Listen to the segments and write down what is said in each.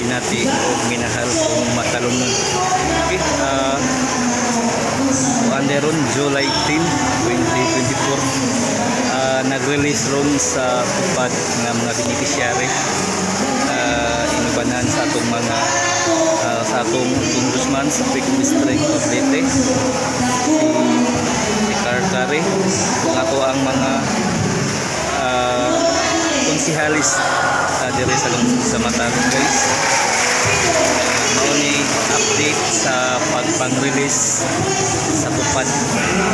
binati o minahal kong matalungan. Okay, ah, uh, ron July 10, 2024 ah, nag-release ron sa tupad ng mga beneficiary. Uh, inubanan sa atong mga ah, sa atong congressman sa Pick District of Leyte si Carcare kung ato ang mga ah, konsihalis uh, dire sa sa Mataron guys mao ni update sa pagpang-release sa tupad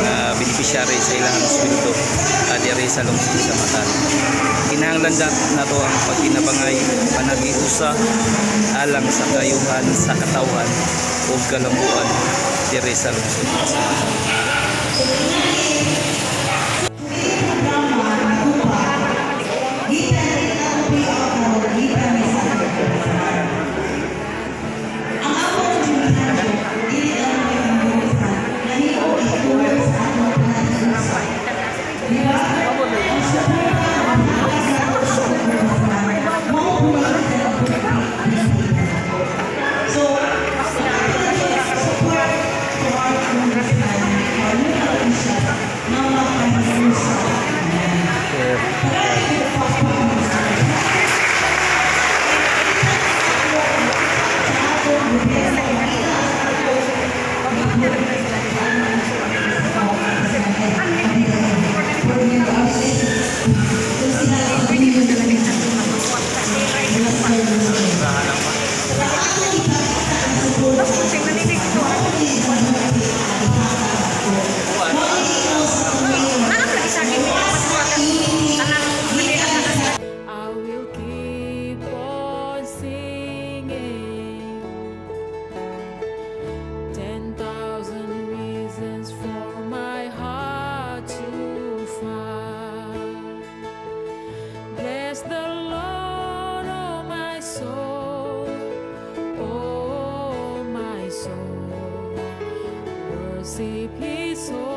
na beneficiary sa ilang sweldo uh, dire sa lungsod sa Mataron. Kinahanglan na nato ang pagkinabangay panagiusa alang sa kayuhan sa katawhan ug kalambuan dire sa lungsod sa Mataron. mercy, please, oh.